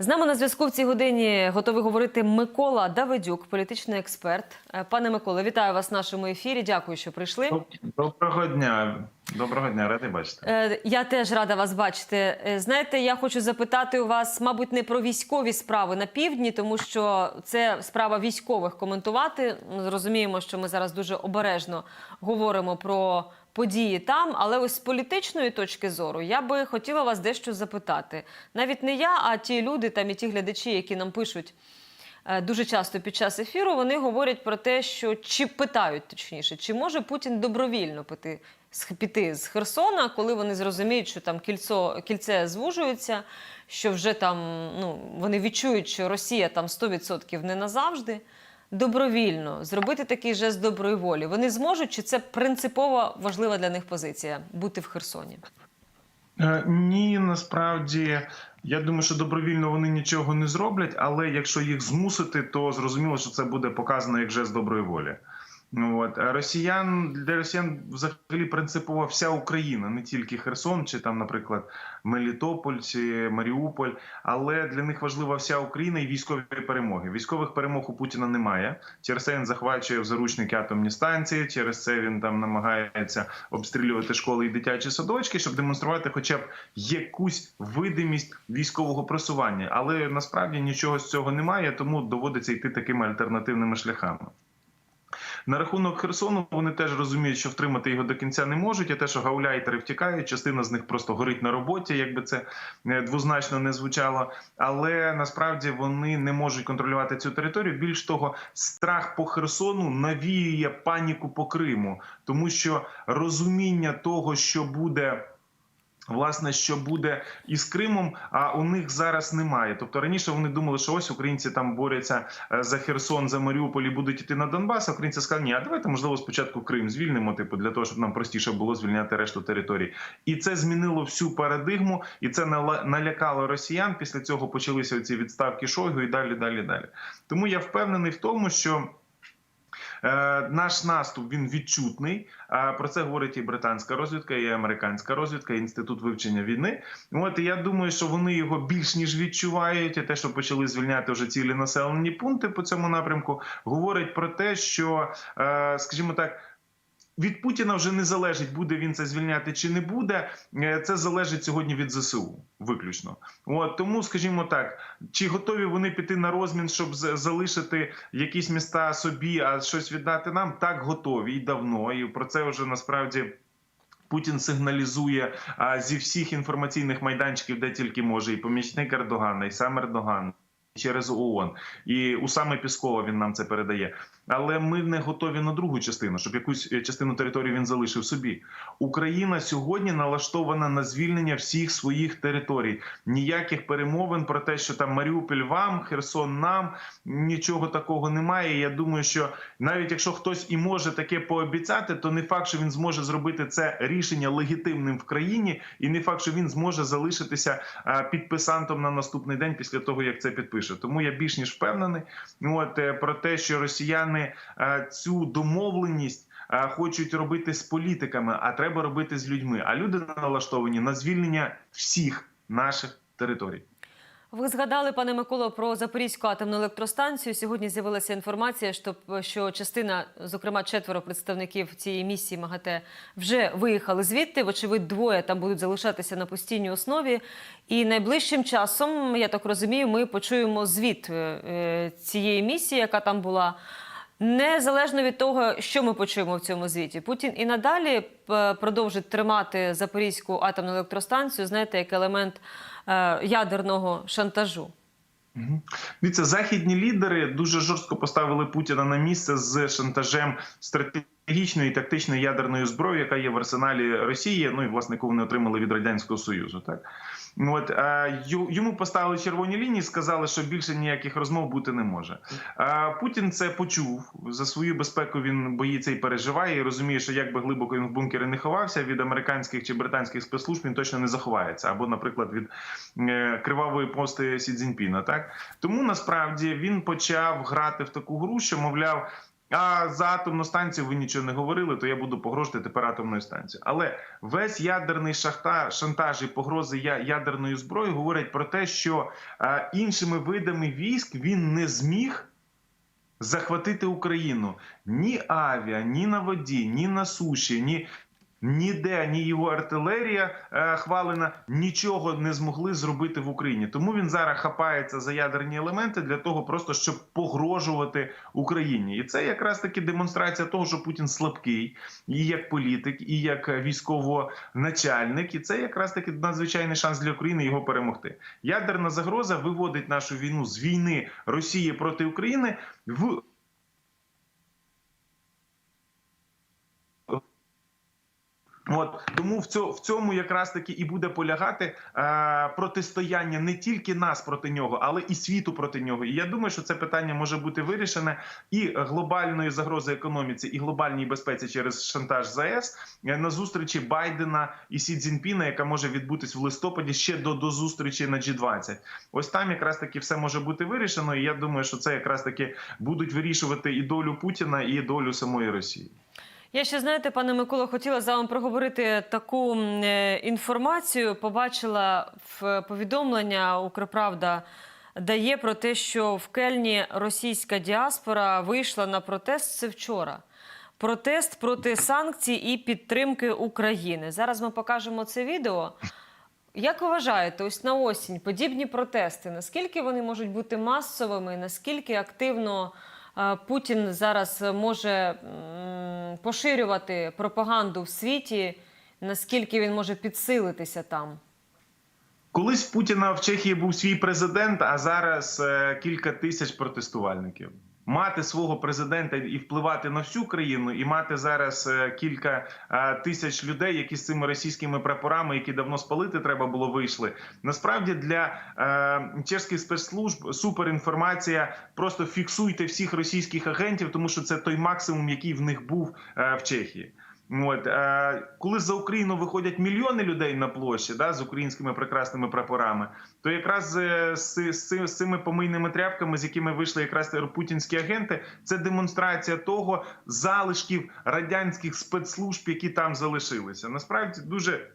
З нами на зв'язку в цій годині готовий говорити Микола Давидюк, політичний експерт. Е, Пане Миколе, вітаю вас в нашому ефірі. Дякую, що прийшли. Доброго дня. Доброго дня, радий бачити. Е, Я теж рада вас бачити. Е, Знаєте, я хочу запитати у вас, мабуть, не про військові справи на півдні, тому що це справа військових коментувати. Ми Розуміємо, що ми зараз дуже обережно говоримо про події там. Але ось з політичної точки зору я би хотіла вас дещо запитати. Навіть не я, а ті люди там і ті глядачі, які нам пишуть. е, Дуже часто під час ефіру вони говорять про те, що чи питають точніше, чи може Путін добровільно піти піти з Херсона, коли вони зрозуміють, що там кільцо кільце звужується, що вже там ну вони відчують, що Росія там 100% не назавжди. Добровільно зробити такий жест доброї волі. Вони зможуть, чи це принципово важлива для них позиція бути в Херсоні? Е, Ні, насправді я думаю, що добровільно вони нічого не зроблять, але якщо їх змусити, то зрозуміло, що це буде показано як жест доброї волі. Ну от росіян для росіян взагалі принципово вся Україна, не тільки Херсон, чи там, наприклад, Мелітополь чи Маріуполь, але для них важлива вся Україна і військові перемоги. Військових перемог у Путіна немає. Через це він захвачує в заручники атомні станції. Через це він там намагається обстрілювати школи і дитячі садочки, щоб демонструвати, хоча б якусь видимість військового просування. Але насправді нічого з цього немає, тому доводиться йти такими альтернативними шляхами. На рахунок Херсону вони теж розуміють, що втримати його до кінця не можуть. А те, що гауляйтери втікають, частина з них просто горить на роботі, якби це е, двозначно не звучало. Але насправді вони не можуть контролювати цю територію. Більш того, страх по Херсону навіює паніку по Криму, тому що розуміння того, що буде. Власне, що буде із Кримом, а у них зараз немає. Тобто раніше вони думали, що ось українці там борються е, за Херсон, за Маріуполь будуть іти на Донбас. А українці сказали, ні, а давайте можливо спочатку Крим звільнимо, типу, для того, щоб нам простіше було звільняти решту територій. І це змінило всю парадигму, і це налякало росіян. Після цього почалися ці відставки Шойгу і далі, далі, далі. Тому я впевнений в тому, що. Е, Наш наступ він відчутний. Про це говорить і британська розвідка, і американська розвідка, і інститут вивчення війни. От я думаю, що вони його більш ніж відчувають. І те, що почали звільняти вже цілі населені пункти по цьому напрямку, говорить про те, що, е, скажімо так. Від Путіна вже не залежить, буде він це звільняти чи не буде. Е, Це залежить сьогодні від ЗСУ, виключно. От тому, скажімо так, чи готові вони піти на розмін, щоб залишити якісь міста собі, а щось віддати нам? Так готові і давно. І про це вже насправді. Путін сигналізує а, зі всіх інформаційних майданчиків, де тільки може, і помічник Ердогана, і сам Ердоган. Через ООН і у саме Піскова він нам це передає. Але ми не готові на другу частину, щоб якусь е, частину території він залишив собі. Україна сьогодні налаштована на звільнення всіх своїх територій. Ніяких перемовин про те, що там Маріуполь вам, Херсон нам нічого такого немає. Я думаю, що навіть якщо хтось і може таке пообіцяти, то не факт, що він зможе зробити це рішення легітимним в країні, і не факт, що він зможе залишитися підписантом на наступний день після того, як це підпише. Тому я більш ніж впевнений. От е, про те, що росіяни е, цю домовленість. е, Хочуть робити з політиками, а треба робити з людьми. А люди налаштовані на звільнення всіх наших територій. Ви згадали, пане Миколо, про Запорізьку атомну електростанцію. Сьогодні з'явилася інформація, що, що частина, зокрема четверо представників цієї місії МАГАТЕ, вже виїхали звідти. Вочевидь, двоє там будуть залишатися на постійній основі. І найближчим часом, я так розумію, ми почуємо звіт е, цієї місії, яка там була. Незалежно від того, що ми почуємо в цьому звіті, Путін і надалі е, продовжить тримати Запорізьку атомну електростанцію, знаєте, як елемент е, ядерного шантажу. Дивіться, західні лідери дуже жорстко поставили Путіна на місце з шантажем стратегічної тактичної ядерної зброї, яка є в арсеналі Росії. Ну і власне яку вони отримали від радянського союзу. Так от йому поставили червоні лінії, сказали, що більше ніяких розмов бути не може. Путін це почув за свою безпеку. Він боїться і переживає, і розуміє, що як би глибоко він в бункері не ховався від американських чи британських спецслужб, він точно не заховається, або, наприклад, від е, кривавої пости Сі Цзіньпіна. Так тому насправді він почав грати в таку гру, що мовляв. А за атомну станцію ви нічого не говорили, то я буду погрожувати тепер атомною станцією. Але весь ядерний шахта, шантаж і погрози ядерною зброєю говорять про те, що е, іншими видами військ він не зміг захватити Україну ні авіа, ні на воді, ні на суші, ні. Ніде ні його артилерія е, хвалена нічого не змогли зробити в Україні. Тому він зараз хапається за ядерні елементи для того, просто щоб погрожувати Україні. І це якраз таки демонстрація того, що Путін слабкий і як політик, і як військовоначальник. І це якраз таки надзвичайний шанс для України його перемогти. Ядерна загроза виводить нашу війну з війни Росії проти України в От тому в цьому, в цьому якраз таки і буде полягати е, протистояння не тільки нас проти нього, але і світу проти нього. І я думаю, що це питання може бути вирішене і глобальної загрози економіці, і глобальній безпеці через шантаж ЗАЕС е, на зустрічі Байдена і Сі Цзіньпіна, яка може відбутись в листопаді ще до, до зустрічі на G20. Ось там якраз таки все може бути вирішено. І я думаю, що це якраз таки будуть вирішувати і долю Путіна, і долю самої Росії. Я ще знаєте, пане Миколо, хотіла з вами проговорити таку е, інформацію. Побачила в повідомлення Укрправда дає про те, що в Кельні російська діаспора вийшла на протест це вчора. Протест проти санкцій і підтримки України. Зараз ми покажемо це відео. Як вважаєте, ось на осінь подібні протести, наскільки вони можуть бути масовими, наскільки активно Путін зараз може поширювати пропаганду в світі, наскільки він може підсилитися там? Колись Путіна в Чехії був свій президент, а зараз е, кілька тисяч протестувальників. Мати свого президента і впливати на всю країну, і мати зараз е, кілька е, тисяч людей, які з цими російськими прапорами, які давно спалити треба було, вийшли. Насправді для е, чешських спецслужб суперінформація. Просто фіксуйте всіх російських агентів, тому що це той максимум, який в них був в Чехії. От е, коли за Україну виходять мільйони людей на площі, да, з українськими прекрасними прапорами, то якраз е, з, з, з цими помийними тряпками, з якими вийшли якраз путінські агенти, це демонстрація того залишків радянських спецслужб, які там залишилися. Насправді дуже.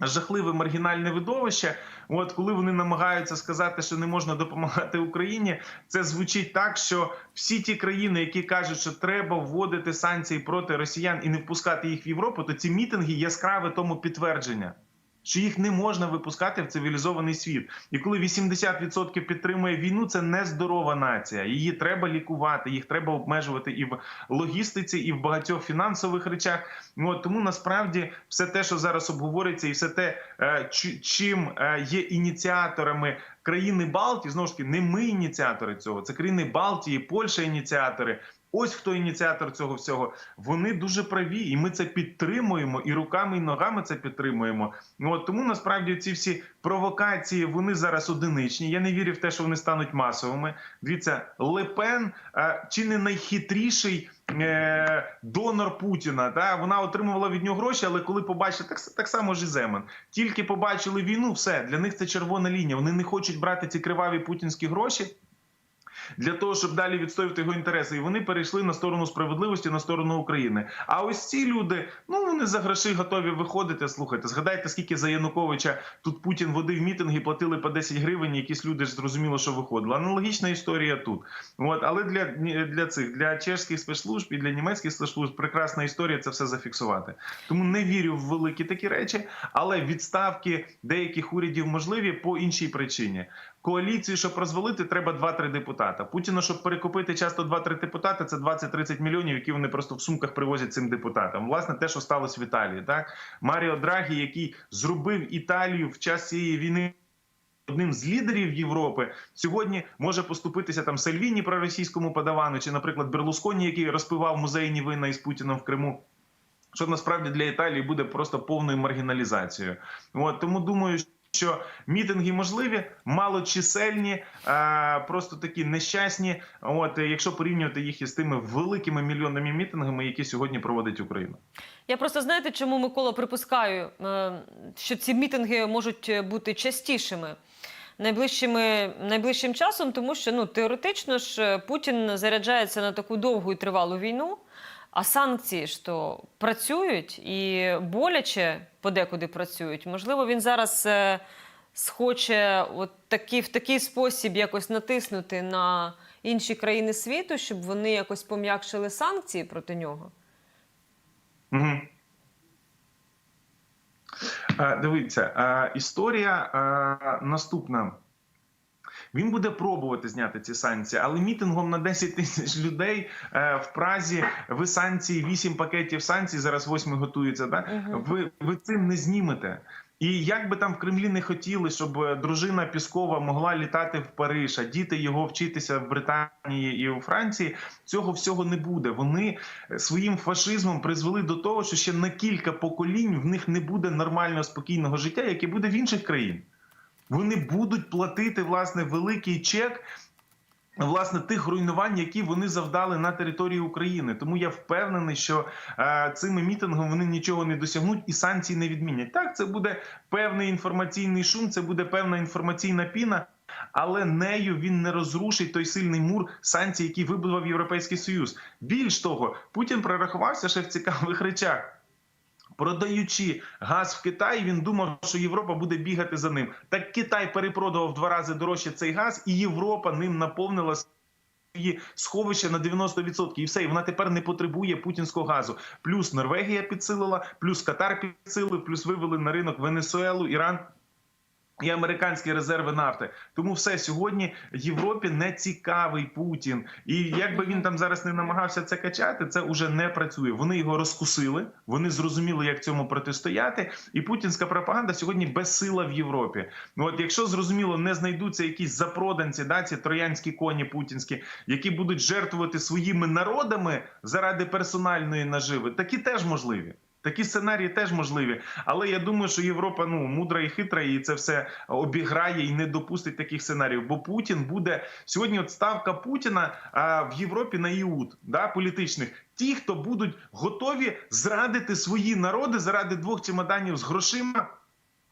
Жахливе маргінальне видовище. От коли вони намагаються сказати, що не можна допомагати Україні, це звучить так, що всі ті країни, які кажуть, що треба вводити санкції проти росіян і не впускати їх в Європу, то ці мітинги яскраве тому підтвердження. Що їх не можна випускати в цивілізований світ, і коли 80% підтримує війну, це нездорова нація. Її треба лікувати, їх треба обмежувати і в логістиці, і в багатьох фінансових речах. Ну, от, тому насправді все те, що зараз обговорюється, і все те, е, чим е, є ініціаторами країни Балтії, знову ж таки, не ми ініціатори цього, це країни Балтії, Польща ініціатори. Ось хто ініціатор цього всього. Вони дуже праві, і ми це підтримуємо, і руками, і ногами це підтримуємо. Ну, От тому насправді ці всі провокації вони зараз одиничні. Я не вірю в те, що вони стануть масовими. Дивіться, Лепен е, чи не найхитріший е, донор Путіна. Та вона отримувала від нього гроші, але коли побачили так, так само ж і Земан, тільки побачили війну, все для них це червона лінія. Вони не хочуть брати ці криваві путінські гроші для того, щоб далі відстоювати його інтереси, і вони перейшли на сторону справедливості, на сторону України. А ось ці люди, ну вони за гроші готові виходити. Слухайте, згадайте, скільки за Януковича тут Путін водив мітинги, платили по 10 гривень. Якісь люди ж зрозуміло, що виходили. Аналогічна історія тут. От, але для, для цих для чешських спецслужб і для німецьких спецслужб прекрасна історія це все зафіксувати. Тому не вірю в великі такі речі, але відставки деяких урядів можливі по іншій причині. Коаліцію, щоб розвалити, треба 2-3 депутата. Путіна, щоб перекупити часто 2-3 депутати, це 20-30 мільйонів, які вони просто в сумках привозять цим депутатам. Власне, те, що сталося в Італії, так Маріо Драгі, який зробив Італію в час цієї війни. Одним з лідерів Європи сьогодні може поступитися там Сальвіні проросійському подавану, чи, наприклад, Берлусконі, який розпивав музейні вина із Путіном в Криму. Що насправді для Італії буде просто повною маргіналізацією. От тому думаю, що мітинги можливі, малочисельні, просто такі нещасні. От якщо порівнювати їх із тими великими мільйонними мітингами, які сьогодні проводить Україна. Я просто знаєте, чому Микола припускаю, е, що ці мітинги можуть бути частішими. найближчими найближчим часом, тому що ну теоретично ж е, Путін заряджається на таку довгу і тривалу війну. А санкції ж то працюють і боляче подекуди працюють. Можливо, він зараз е, схоче от такі, в такий спосіб якось натиснути на інші країни світу, щоб вони якось пом'якшили санкції проти нього. Угу. Дивіться, е, історія наступна. Він буде пробувати зняти ці санкції, але мітингом на 10 тисяч людей е, в Празі ви санкції, 8 пакетів санкцій, зараз 8 готується. Да? Ви, ви цим не знімете. І як би там в Кремлі не хотіли, щоб е, дружина Піскова могла літати в Париж, а діти його вчитися в Британії і у Франції, цього всього не буде. Вони е, своїм фашизмом призвели до того, що ще на кілька поколінь в них не буде нормального спокійного життя, яке буде в інших країн. Вони будуть платити власне великий чек. Власне, тих руйнувань, які вони завдали на території України, тому я впевнений, що е, цими мітингами вони нічого не досягнуть і санкції не відмінять. Так, це буде певний інформаційний шум, це буде певна інформаційна піна, але нею він не розрушить той сильний мур санкцій, який вибудував Європейський Союз. Більш того, Путін прорахувався ще в цікавих речах. Продаючи газ в Китай, він думав, що Європа буде бігати за ним. Так Китай перепродавав в два рази дорожче цей газ, і Європа ним наповнила свої сховища на 90%. І все, і вона тепер не потребує путінського газу. Плюс Норвегія підсилила, плюс Катар підсилив, плюс вивели на ринок Венесуелу, Іран. І американські резерви нафти, тому все сьогодні Європі не цікавий Путін, і як би він там зараз не намагався це качати, це вже не працює. Вони його розкусили, вони зрозуміли, як цьому протистояти. І путінська пропаганда сьогодні безсила в Європі. Ну от якщо зрозуміло, не знайдуться якісь запроданці, да ці троянські коні путінські, які будуть жертвувати своїми народами заради персональної наживи, такі теж можливі. Такі сценарії теж можливі, але я думаю, що Європа ну мудра і хитра, і це все обіграє і не допустить таких сценаріїв. Бо Путін буде сьогодні. От ставка Путіна а, в Європі на іуд да, політичних. Ті, хто будуть готові зрадити свої народи заради двох чемоданів з грошима.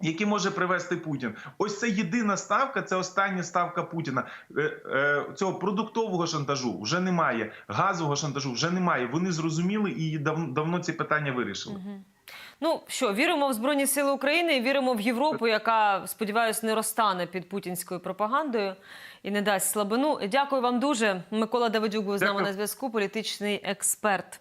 Які може привести Путін? Ось це єдина ставка, це остання ставка Путіна. Е, е, Цього продуктового шантажу вже немає, газового шантажу вже немає. Вони зрозуміли і дав, давно ці питання вирішили. Ну що, віримо в Збройні Сили України, віримо в Європу, яка, сподіваюся, не розтане під путінською пропагандою і не дасть слабину. Дякую вам дуже. Микола Давидюк був з нами на зв'язку, політичний експерт.